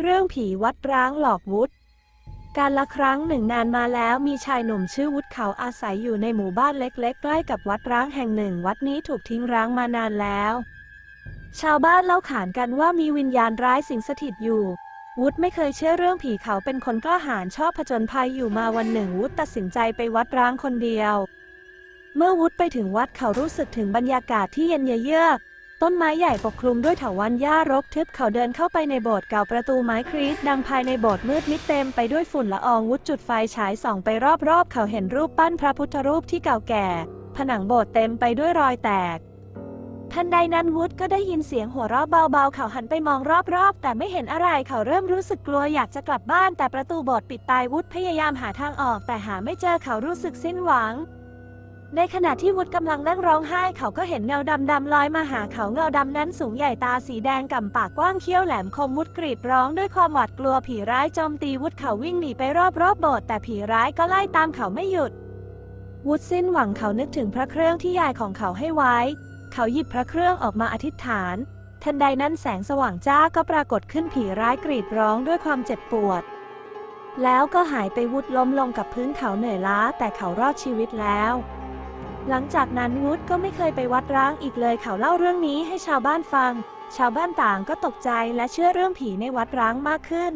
เรื่องผีวัดร้างหลอกวุฒการละครั้งหนึ่งนานมาแล้วมีชายหนุ่มชื่อวุฒเขาอาศัยอยู่ในหมู่บ้านเล็ก ๆ ใกล้กับวัดร้างแห่งหนึ่ง วัดนี้ถูกทิ้งร้างมานานแล้ว ชาวบ้านเล่าขานกันว่ามีวิญญาณร้ายสิงสถิตอยู่ วุฒไม่เคยเชื่อเรื่องผีเขาเป็นคนกล้าหาญชอบผจญภัยอยู่มาวันหนึ่งวุฒตัดสินใจไปวัดร้างคนเดียว เมื่อวุฒไปถึงวัดเขารู้สึกถึงบรรยากาศที่เย็นเยือก ต้นไม้ใหญ่ปกคลุมด้วยเถาวัลย์หญ้ารกทึบเขาเดินเข้าไปในโบสถ์เก่าประตูไม้ครีสดังภายในโบสถ์มืดมิดเต็มไปด้วยฝุ่นละอองวุฒจุดไฟฉายส่องไปรอบๆ เขาเห็นรูปปั้นพระพุทธรูปที่เก่าแก่ ผนังโบสถ์เต็มไปด้วยรอยแตก ทันใดนั้นวุฒก็ได้ยินเสียงหัวเราะเบาๆ เขาหันไปมองรอบๆ แต่ไม่เห็นอะไรเขาเริ่มรู้สึกกลัวอยากจะกลับบ้านแต่ประตูโบสถ์ปิดตายวุฒพยายามหาทางออก แต่หาไม่เจอเขารู้สึกสิ้นหวัง ในขณะที่วุฒกำลังนั่งร้องไห้เขาก็เห็นเงาดำๆลอยมาหาเขาเงาดำนั้นสูงใหญ่ตาสีแดงก่ำปากกว้างเขี้ยวแหลมคมวุฒกรีดร้องด้วยความหวาดกลัวผีร้ายโจมตีวุฒเขาวิ่งหนีไปรอบๆโบสถ์แต่ผีร้ายก็ไล่ตามเขาไม่หยุด วุฒสิ้นหวังเขานึกถึงพระเครื่องที่ยายของเขาให้ไว้ เขาหยิบพระเครื่องออกมาอธิษฐาน ทันใดนั้นแสงสว่างจ้าก็ปรากฏขึ้นผีร้ายกรีดร้องด้วยความเจ็บปวด แล้วก็หายไปวุฒล้มลงกับพื้นเขาเหนื่อยล้าแต่เขารอดชีวิตแล้ว หลังจากนั้นวุฒก็ไม่เคยไปวัดร้างอีกเลยเขาเล่าเรื่องนี้ให้ชาวบ้านฟัง ชาวบ้านต่างก็ตกใจและเชื่อเรื่องผีในวัดร้างมากขึ้น